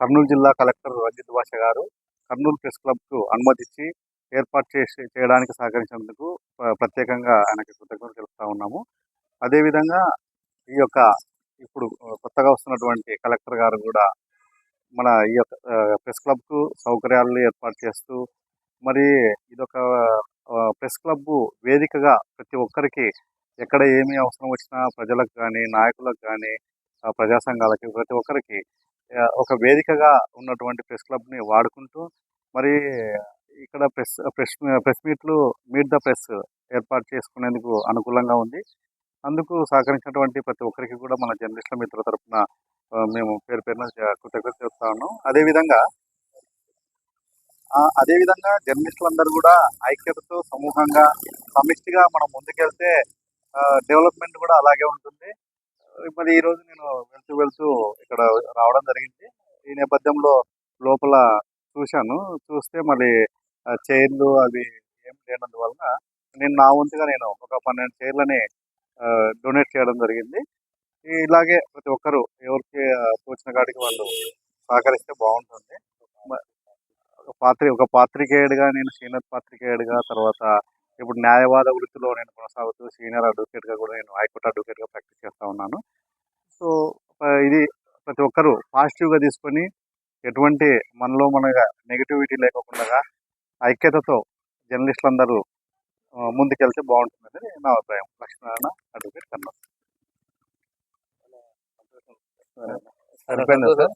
కర్నూలు జిల్లా కలెక్టర్ రజిత్ భాష గారు కర్నూలు ప్రెస్ క్లబ్కు అనుమతిచ్చి ఏర్పాటు చేసి చేయడానికి సహకరించినందుకు ప్రత్యేకంగా ఆయనకి కృతజ్ఞతలు తెలుపుతా ఉన్నాము. అదేవిధంగా ఈ యొక్క ఇప్పుడు కొత్తగా వస్తున్నటువంటి కలెక్టర్ గారు కూడా మన ఈ యొక్క ప్రెస్ క్లబ్కు సౌకర్యాలను ఏర్పాటు చేస్తూ మరి ఇదొక ప్రెస్ క్లబ్ వేదికగా ప్రతి ఒక్కరికి ఎక్కడ ఏమి అవసరం వచ్చినా ప్రజలకు కానీ నాయకులకు కానీ ప్రజా సంఘాలకి ప్రతి ఒక్కరికి ఒక వేదికగా ఉన్నటువంటి ప్రెస్ క్లబ్ని వాడుకుంటూ మరి ఇక్కడ ప్రెస్ ప్రెస్ ప్రెస్ మీట్లు మీట్ ద ప్రెస్ ఏర్పాటు చేసుకునేందుకు అనుకూలంగా ఉంది. అందుకు సహకరించినటువంటి ప్రతి ఒక్కరికి కూడా మన జర్నలిస్టుల మిత్రుల తరపున మేము పేరు పేరున కృతజ్ఞత చెప్తా ఉన్నాం. అదేవిధంగా అదేవిధంగా జర్నలిస్టులందరూ కూడా ఐక్యతతో సమూహంగా సమిష్టిగా మనం ముందుకెళ్తే డెవలప్మెంట్ కూడా అలాగే ఉంటుంది. మరి ఈరోజు నేను వెళ్తూ వెళ్తూ ఇక్కడ రావడం జరిగింది. ఈ నేపథ్యంలో లోపల చూశాను. చూస్తే మళ్ళీ చైర్లు అవి ఏం లేనందువలన నేను నా వంతుగా నేను ఒక పన్నెండు చైర్లని డొనేట్ చేయడం జరిగింది. ఇలాగే ప్రతి ఒక్కరు ఎవరికి తోచిన కాడికి వాళ్ళు సహకరిస్తే బాగుంటుంది. పాత్రి ఒక పాత్రికేయుడిగా నేను శ్రీనాథ్ పాత్రికేయుడిగా తర్వాత ఇప్పుడు న్యాయవాద వృత్తిలో నేను కొనసాగుతూ సీనియర్ అడ్వకేట్గా కూడా నేను హైకోర్టు అడ్వకేట్గా ప్రాక్టీస్ చేస్తూ ఉన్నాను. సో ఇది ప్రతి ఒక్కరూ పాజిటివ్గా తీసుకొని ఎటువంటి మనలో మన నెగిటివిటీ లేకుండా ఐక్యతతో జర్నలిస్టులందరూ ముందుకెళ్తే బాగుంటుందని నా అభిప్రాయం. లక్ష్మీనారాయణ అడ్వకేట్ కన్నా. సరిపోయిందా సార్.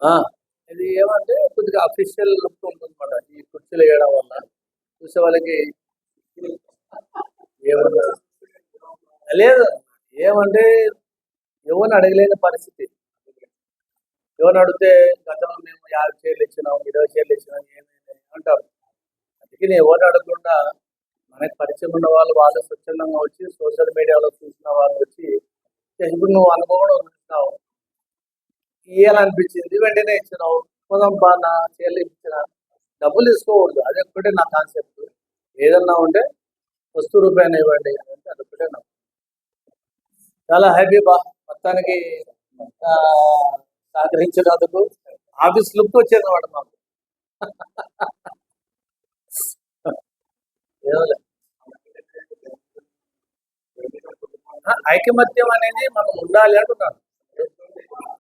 ఆ, ఇది ఏమంటే కొద్దిగా అఫీషియల్ లుక్ ఉంటుందన్నమాట. ఈ కుర్చీలు వేయడం వల్ల. చూసే వాళ్ళకి ఏమన్నా లేదు ఏమంటే ఎవరిని అడగలేని పరిస్థితి. ఎవరిని అడిగితే గతంలో మేము యాభై చీరలు ఇచ్చినాం ఇరవై చీరలు ఇచ్చినాం ఏమేమి అంటారు. అందుకే నేను ఎవరిని అడగకుండా మనకి పరిచయం ఉన్న వాళ్ళు వాళ్ళు స్వచ్ఛందంగా వచ్చి సోషల్ మీడియాలో చూసిన వాళ్ళు వచ్చి ఇప్పుడు నువ్వు అనుభవం చూస్తున్నావు ఇయ్యాలనిపించింది వెంటనే ఇచ్చినావు. పోదాం బా నా చీరలు డబ్బులు తీసుకోకూడదు. అది ఒక్కటే నా కాన్సెప్ట్ ఏదన్నా ఉంటే వస్తు రూపాయలు ఇవ్వండి అంటే అదొక్కటే నా చాలా హ్యాపీ బా. మొత్తానికి ఆ, సహకరించినందుకు ఆఫీస్ లుక్ వచ్చేది అనమాట మాకు. ఐకమత్యం అనేది మనం ఉండాలి అంటున్నాను